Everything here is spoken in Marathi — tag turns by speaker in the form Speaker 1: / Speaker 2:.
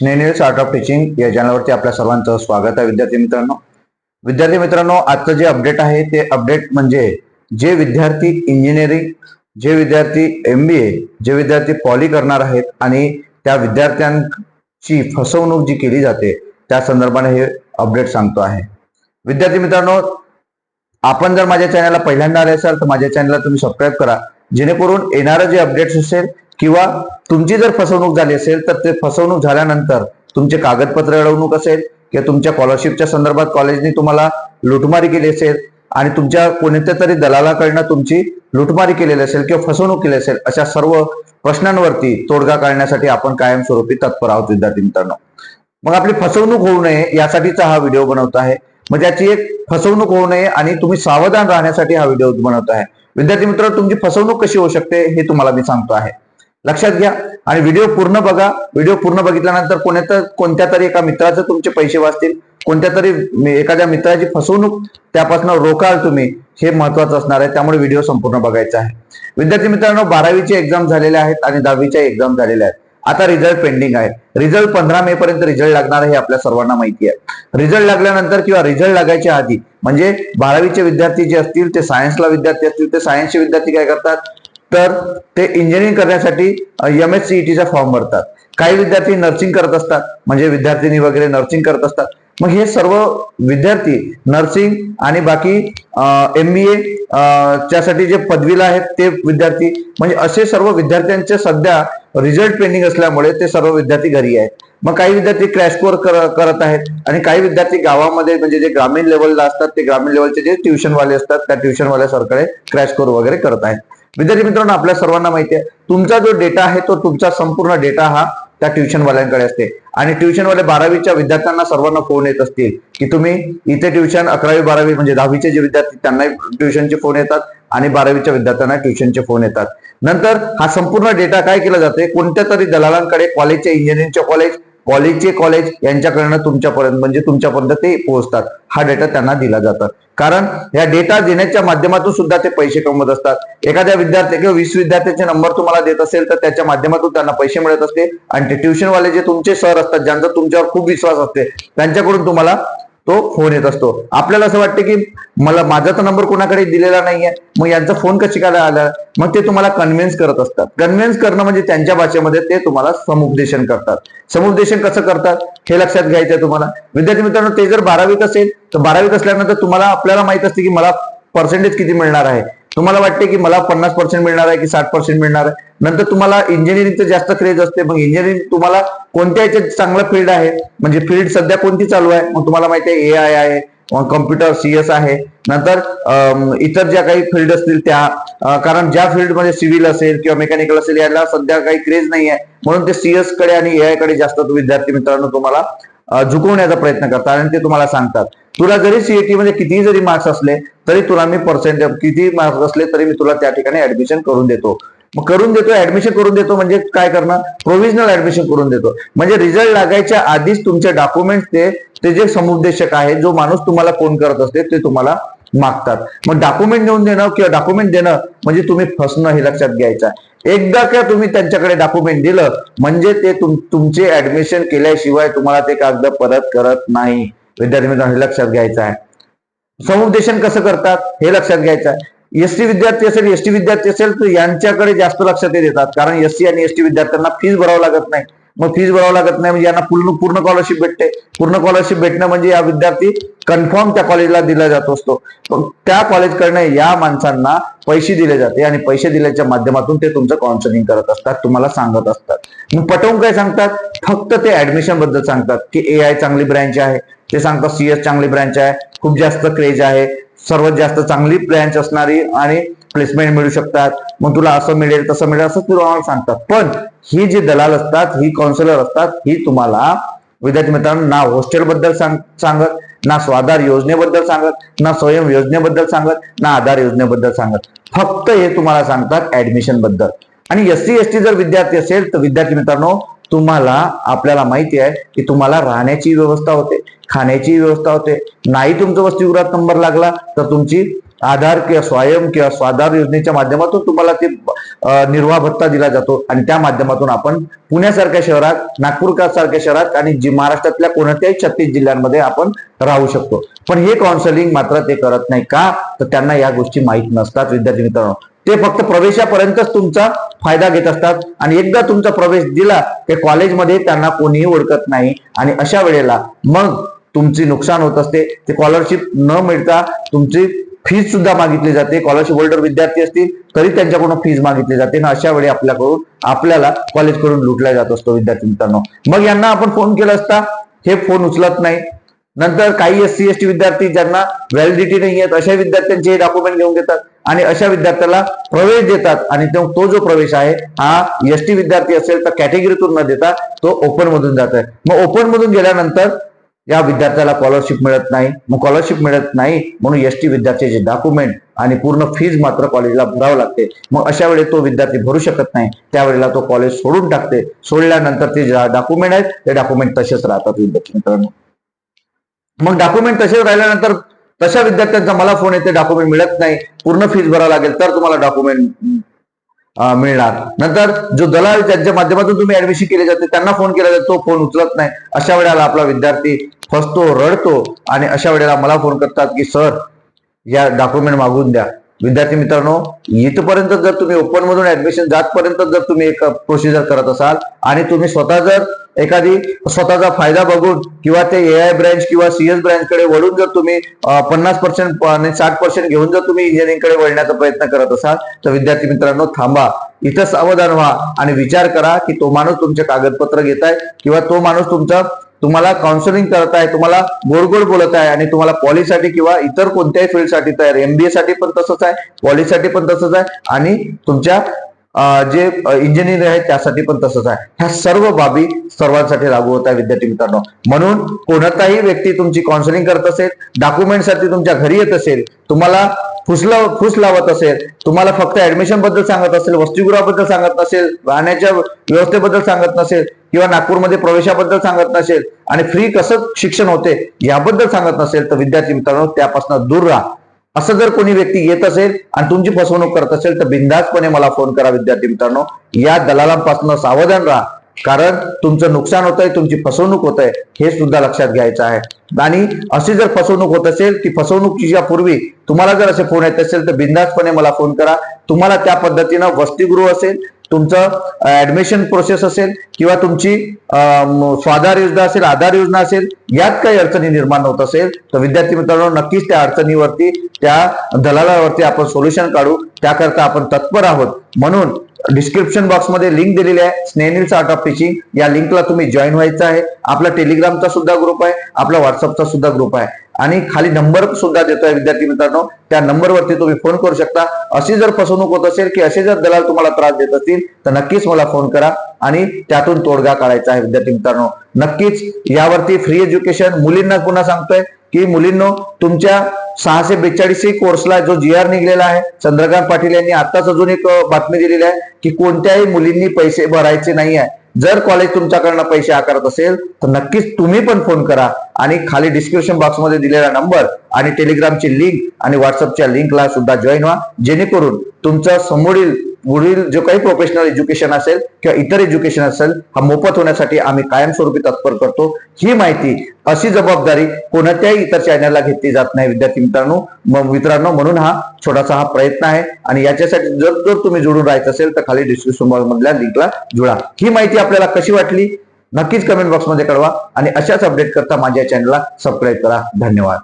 Speaker 1: स्नेनिल आर्ट ऑफ टीचिंग या चॅनलवरती आपल्या सर्वांचं स्वागत आहे विद्यार्थी मित्रांनो. विद्यार्थी मित्रांनो आजचं जे अपडेट आहे ते अपडेट म्हणजे जे विद्यार्थी इंजिनिअरिंग जे विद्यार्थी एम बी ए जे विद्यार्थी पॉली करणार आहेत आणि त्या विद्यार्थ्यांची फसवणूक जी केली जाते त्या संदर्भाने हे अपडेट सांगतो आहे. विद्यार्थी मित्रांनो आपण जर माझ्या चॅनलला पहिल्यांदा आले असाल तर माझ्या चॅनलला तुम्ही सबस्क्राईब करा. जेणेकरून येणारं जे अपडेट्स असेल किंवा तुमची जर फसवणूक झाली असेल तर ते फसवणूक झाल्यानंतर तुमचे कागदपत्र अडवणूक असेल किंवा तुमच्या स्कॉलरशिपच्या संदर्भात कॉलेजने तुम्हाला लुटमारी केली असेल आणि तुमच्या कोणत्या तरी दलालाकडनं तुमची लुटमारी केलेली असेल किंवा फसवणूक केली असेल अशा सर्व प्रश्नांवरती तोडगा काढण्यासाठी आपण कायमस्वरूपी तत्पर आहोत विद्यार्थी मित्रांनो. मग आपली फसवणूक होऊ नये यासाठीचा हा व्हिडिओ बनवतो आहे. मग याची एक फसवणूक होऊ नये आणि तुम्ही सावधान राहण्यासाठी हा व्हिडिओ बनवतो आहे. विद्यार्थी मित्र तुमची फसवणूक कशी होऊ शकते हे तुम्हाला मी सांगतो आहे. लक्षात घ्या. आणि व्हिडिओ पूर्ण बघा. व्हिडिओ पूर्ण बघितल्यानंतर कोणत्या कोणत्या तरी एका मित्राचे तुमचे पैसे वाचतील. कोणत्या तरी एखाद्या मित्राची फसवणूक त्यापासून रोखाल तुम्ही. हे महत्वाचं असणार आहे. त्यामुळे व्हिडिओ संपूर्ण बघायचा आहे. विद्यार्थी मित्रांनो बारावीचे एक्झाम झालेले आहेत आणि दहावीच्या एक्झाम झालेल्या आहेत. आता रिझल्ट पेंडिंग आहे. रिझल्ट पंधरा मे पर्यंत रिझल्ट लागणार हे आपल्या सर्वांना माहिती आहे. रिझल्ट लागल्यानंतर किंवा रिझल्ट लागायच्या आधी म्हणजे बारावीचे विद्यार्थी जे असतील ते सायन्सला विद्यार्थी असतील ते सायन्सचे विद्यार्थी काय करतात? तर ते इंजिनिअरिंग करण्यासाठी एम एस सीईटीचा फॉर्म भरतात. काही विद्यार्थी नर्सिंग करत असतात. म्हणजे विद्यार्थिनी वगैरे नर्सिंग करत असतात. मग हे सर्व विद्यार्थी नर्सिंग आणि बाकी एम बी साठी जे पदवीला आहेत ते विद्यार्थी म्हणजे असे सर्व विद्यार्थ्यांचे सध्या रिझल्ट पेंडिंग असल्यामुळे ते सर्व विद्यार्थी घरी आहेत. मग काही विद्यार्थी क्रॅश कर, करत आहेत आणि काही विद्यार्थी गावामध्ये म्हणजे जे ग्रामीण लेवलला असतात ते ग्रामीण लेवलचे जे ट्युशनवाले असतात त्या ट्युशनवाल्या सरकडे क्रॅश कोर्स वगैरे करत आहेत. विद्यार्थी मित्रांनो आपल्या सर्वांना माहिती आहे तुमचा जो डेटा आहे तो तुमचा संपूर्ण डेटा हा त्या ट्युशनवाल्यांकडे असते. आणि ट्युशनवाले बारावीच्या विद्यार्थ्यांना सर्वांना फोन येत असतील की तुम्ही इथे ट्युशन अकरावी बारावी म्हणजे दहावीचे जे विद्यार्थी त्यांना ट्युशनचे फोन येतात आणि बारावीच्या विद्यार्थ्यांना ट्युशनचे फोन येतात. नंतर हा संपूर्ण डेटा काय केला जाते कोणत्या तरी दलालांकडे कॉलेजचे इंजिनिअरिंगचे कॉलेज कॉलेजचे कॉलेज यांच्याकडनं तुमच्यापर्यंत म्हणजे तुमच्यापर्यंत ते पोहोचतात. हा डेटा त्यांना दिला जातात कारण या डेटा देण्याच्या माध्यमातून सुद्धा ते पैसे कमवत असतात. एखाद्या विद्यार्थी किंवा वीस विद्यार्थ्यांचे नंबर तुम्हाला देत असेल तर त्याच्या माध्यमातून त्यांना पैसे मिळत असते. आणि ते ट्युशनवाले जे तुमचे सर असतात ज्यांचा तुमच्यावर खूप विश्वास असते त्यांच्याकडून तुम्हाला तो फोन येत असतो. आपल्याला असं वाटतं की मला माझा तर नंबर कोणाकडे दिलेला नाहीये. मग यांचा फोन कशी काय आला? मग ते तुम्हाला कन्व्हिन्स करत असतात. कन्व्हिन्स करणं म्हणजे त्यांच्या भाषेमध्ये ते तुम्हाला समुपदेशन करतात. समुपदेशन कसं करतात? हे लक्षात घ्यायचं तुम्हाला. विद्यार्थी मित्रांनो ते जर बारावीत असेल तर बारावीत असल्यानंतर तुम्हाला आपल्याला माहीत असते की मला पर्सेंटेज किती मिळणार आहे. तुम्हाला वाटते की मला पन्नास पर्सेंट मिळणार आहे की साठ पर्सेंट मिळणार आहे? नंतर तुम्हाला इंजिनिअरिंगचं जास्त क्रेज असते मग इंजिनिअरिंग तुम्हाला कोणत्या याच्यात चांगलं फील्ड आहे? म्हणजे फील्ड सध्या कोणती चालू आहे? मग तुम्हाला माहिती आहे ए आय आहे कम्प्युटर सीएस आहे. नंतर इतर ज्या काही फील्ड असतील त्या कारण ज्या फील्डमध्ये सिव्हिल असेल किंवा मेकॅनिकल असेल याला सध्या काही क्रेज नाही आहे म्हणून ते सीएसकडे आणि ए आयकडे जास्त विद्यार्थी मित्रांनो तुम्हाला झुकवण्याचा प्रयत्न करतात आणि ते तुम्हाला सांगतात. तुला जरी सीईटी मध्ये कितीही जरी मार्क्स असले तरी तुला मी पर्सेंट किती मार्क्स असले तरी मी तुला त्या ठिकाणी ऍडमिशन करून देतो. मग करून देतो ऍडमिशन करून देतो म्हणजे काय करणं प्रोव्हिजनल ऍडमिशन करून देतो. म्हणजे रिझल्ट लागायच्या आधीच तुमचे डॉक्युमेंट ते ते जे समुपदेशक आहे जो माणूस तुम्हाला फोन करत असते ते तुम्हाला मागतात. मग डॉक्युमेंट नेऊन देणं किंवा डॉक्युमेंट देणं म्हणजे तुम्ही फसणं हे लक्षात घ्यायचं. एकदा का तुम्ही त्यांच्याकडे डॉक्युमेंट दिलं म्हणजे ते तुम- तुमचे ऍडमिशन केल्याशिवाय तुम्हाला ते कागद परत करत नाही. विद्यार्थी मित्रांनो हे लक्षात घ्यायचं आहे. समुपदेशन कसं करतात हे लक्षात घ्यायचं आहे. एसटी विद्यार्थी असेल एसटी विद्यार्थी असेल तर यांच्याकडे जास्त लक्ष ते देतात. कारण एससी आणि एसटी विद्यार्थ्यांना फीस भरावं लागत नाही. मग फीज भरावं लागत नाही म्हणजे यांना पूर्ण पूर्ण स्कॉलरशिप भेटते. पूर्ण स्कॉलरशिप भेटणं म्हणजे या विद्यार्थी कन्फर्म त्या कॉलेजला दिला जात असतो. पण त्या कॉलेजकडनं या माणसांना पैसे दिले जाते आणि पैसे दिल्याच्या माध्यमातून ते तुमचं काउन्सिलिंग करत असतात तुम्हाला सांगत असतात. मग पटवून काय सांगतात? फक्त ते ऍडमिशनबद्दल सांगतात की ए आय चांगली ब्रँच आहे ते सांगतात सीएस चांगली ब्रँच आहे खूप जास्त क्रेज आहे सर्वात जास्त चांगली ब्रँच असणारी आणि प्लेसमेंट मिळू शकतात. मग तुला असं मिळेल तसं मिळेल असं तुम्हाला सांगतात. पण ही जी दलाल असतात ही काउन्सिलर असतात ही तुम्हाला विद्यार्थी मित्रांनो ना हॉस्टेल बद्दल सांग सांगत ना स्वाधार योजनेबद्दल सांगत ना स्वयं योजनेबद्दल सांगत ना आधार योजनेबद्दल सांगत. फक्त हे तुम्हाला सांगतात ऍडमिशनबद्दल. आणि एस सी एस टी जर विद्यार्थी असेल तर विद्यार्थी मित्रांनो तुम्हाला आपल्याला माहिती आहे की तुम्हाला राहण्याची व्यवस्था होते खाण्याची व्यवस्था होते. नाही तुमचा वसतिगृहात नंबर लागला तर तुमची आधार किंवा स्वयं किंवा स्वाधार योजनेच्या माध्यमातून तुम्हाला ते निर्वाह भत्ता दिला जातो. आणि त्या माध्यमातून आपण पुण्यासारख्या शहरात नागपूर सारख्या शहरात आणि जी महाराष्ट्रातल्या कोणत्याही छत्तीस जिल्ह्यांमध्ये आपण राहू शकतो. पण हे काउन्सिलिंग मात्र ते करत नाही. का? तर त्यांना या गोष्टी माहीत नसतात विद्यार्थी मित्रांनो. ते फक्त प्रवेशापर्यंतच तुमचा फायदा घेत असतात. आणि एकदा तुमचा प्रवेश दिला ते कॉलेजमध्ये त्यांना कोणीही ओळखत नाही. आणि अशा वेळेला मग तुमची नुकसान होत असते. ते स्कॉलरशिप न मिळता तुमची फीज सुद्धा मागितली जाते. स्कॉलरशिप होल्डर विद्यार्थी असतील तरी त्यांच्याकडून फीज मागितली जाते. ना अशा वेळी आपल्याकडून आपल्याला कॉलेजकडून लुटला जात असतो विद्यार्थी मित्रांनो. मग यांना आपण फोन केला असता हे फोन उचलत नाही. नंतर काही एस सी एस टी विद्यार्थी ज्यांना व्हॅलिडिटी नाही आहेत अशा विद्यार्थ्यांचे डॉक्युमेंट घेऊन घेतात आणि अशा विद्यार्थ्याला प्रवेश देतात. आणि तो जो प्रवेश आहे हा एस टी विद्यार्थी असेल तर कॅटेगरीतून न देता तो ओपन मधून जात आहे. मग ओपन मधून गेल्यानंतर या विद्यार्थ्याला स्कॉलरशिप मिळत नाही. मग स्कॉलरशिप मिळत नाही म्हणून एस टी विद्यार्थ्याचे डॉक्युमेंट आणि पूर्ण फीज मात्र कॉलेजला भरावं लागते. मग अशा वेळी तो विद्यार्थी भरू शकत नाही. त्यावेळेला तो कॉलेज सोडून टाकते. सोडल्यानंतर ते डॉक्युमेंट आहेत ते डॉक्युमेंट तसेच राहतात विद्यार्थी मित्रांनो. मग डॉक्युमेंट तसे राहिल्यानंतर तशा विद्यार्थ्यांचा मला फोन येते डॉक्युमेंट मिळत नाही पूर्ण फीज भरावं लागेल तर तुम्हाला डॉक्युमेंट मिळणार. नंतर जो दलाल ज्यांच्या माध्यमातून तुम्ही ऍडमिशन केले जाते त्यांना फोन केला जातो तो फोन उचलत नाही. अशा वेळेला आपला विद्यार्थी फसतो रडतो आणि अशा वेळेला मला फोन करतात की सर या डॉक्युमेंट मागून द्या. विद्यार्थी मित्रांनो इथपर्यंत जर तुम्ही ओपन मधून ऍडमिशन जातपर्यंत जर तुम्ही एक प्रोसिजर करत असाल आणि तुम्ही स्वतः जर एखादी स्वतःचा फायदा बघून किंवा ते ए आय ब्रँच किंवा सीएस ब्रँच कडे वळून जर तुम्ही पन्नास पर्सेंट आणि साठ पर्सेंट घेऊन जर तुम्ही इंजिनिअरिंगकडे वळण्याचा प्रयत्न करत असाल तर विद्यार्थी मित्रांनो थांबा. इथं सावधान व्हा आणि विचार करा की तो माणूस तुमचे कागदपत्र घेत आहे किंवा तो माणूस तुमचा तुम्हाला काउन्सिलिंग करत आहे तुम्हाला गोडगोड गोड बोलत आहे आणि तुम्हाला पॉलीसाठी किंवा इतर कोणत्याही फील्डसाठी तयार. एमबीए साठी पण तसंच आहे पॉलीसाठी पण तसंच आहे आणि तुमच्या जे इंजिनियर आहेत त्यासाठी पण तसंच आहे. ह्या सर्व बाबी सर्वांसाठी लागू होत आहे विद्यार्थी मित्रांनो. म्हणून कोणताही व्यक्ती तुमची काउन्सिलिंग करत असेल डॉक्युमेंटसाठी तुमच्या घरी येत असेल तुम्हाला फुसला फुस लावत असेल तुम्हाला फक्त ऍडमिशनबद्दल सांगत असेल वसतिगृहाबद्दल सांगत नसेल राहण्याच्या व्यवस्थेबद्दल सांगत नसेल किंवा नागपूरमध्ये प्रवेशाबद्दल सांगत नसेल आणि फ्री कसं शिक्षण होते याबद्दल सांगत नसेल तर विद्यार्थी मित्रांनो त्यापासून दूर राहा. असं जर कोणी व्यक्ती येत असेल आणि तुमची फसवणूक करत असेल तर बिंदासपणे मला फोन करा विद्यार्थी मित्रांनो. या दलालांपासून सावधान राहा. कारण तुमचं नुकसान होत आहे तुमची फसवणूक होत आहे हे सुद्धा लक्षात घ्यायचं आहे. आणि अशी जर फसवणूक होत असेल ती फसवणुकीच्या पूर्वी तुम्हाला जर असे फोन येत असेल तर बिंदासपणे मला फोन करा. तुम्हाला त्या पद्धतीनं वसतिगृह असेल तुमचं ऍडमिशन प्रोसेस असेल किंवा तुमची स्वाधार योजना असेल आधार योजना असेल यात काही अडचणी निर्माण होत असेल तर विद्यार्थी मित्रांनो नक्कीच त्या अडचणीवरती त्या दलालावरती आपण सोल्युशन काढू. त्याकरता आपण तत्पर आहोत. म्हणून डिस्क्रिप्शन बॉक्समध्ये लिंक दिलेली आहे. स्नेनिल्स आर्ट ऑफ टीचिंग या लिंकला तुम्ही जॉईन व्हायचं आहे. आपला टेलिग्रामचा सुद्धा ग्रुप आहे. आपला व्हॉट्सअपचा सुद्धा ग्रुप आहे. आणि खाली नंबर सुद्धा देतोय विद्यार्थी मित्रांनो. त्या नंबरवरती तुम्ही फोन करू शकता. अशी जर फसवणूक होत असेल की असे जर दलाल तुम्हाला त्रास देत असतील तर नक्कीच मला फोन करा आणि त्यातून तोडगा काढायचा आहे विद्यार्थी मित्रांनो. नक्कीच यावरती फ्री एज्युकेशन मुलींना पुन्हा सांगतोय की मुलींनो तुमच्या सहाशे बेचाळीस कोर्सला जो जी आर निघलेला आहे चंद्रकांत पाटील यांनी आताच अजून एक बातमी दिलेली आहे की कोणत्याही मुलींनी पैसे भरायचे नाही आहे जर कॉलेज तुमच्याकडनं पैसे आकारत असेल तर नक्कीच तुम्ही पण फोन करा. आणि खाली डिस्क्रिप्शन बॉक्समध्ये दिलेला नंबर आणि टेलिग्रामची लिंक आणि व्हॉट्सअपच्या लिंकला सुद्धा जॉईन व्हा. जेणेकरून तुमचं समोरील पुढील जो काही प्रोफेशनल एज्युकेशन असेल किंवा इतर एज्युकेशन असेल हा मोफत होण्यासाठी आम्ही कायमस्वरूपी तत्पर करतो. ही माहिती अशी जबाबदारी कोणत्याही इतर चॅनलला घेतली जात नाही विद्यार्थी मित्रांनो. मित्रांनो म्हणून हा छोटासा हा प्रयत्न आहे. आणि याच्यासाठी जर जर तुम्ही जुळून राहायचं असेल तर खाली डिस्क्रिप्शन बॉक्स मधल्या लिंकला जुळा. ही माहिती आपल्याला कशी वाटली? नक्कीच कमेंट बॉक्समध्ये कळवा. आणि अशाच अपडेट करता माझ्या चॅनलला सबस्क्राईब करा. धन्यवाद.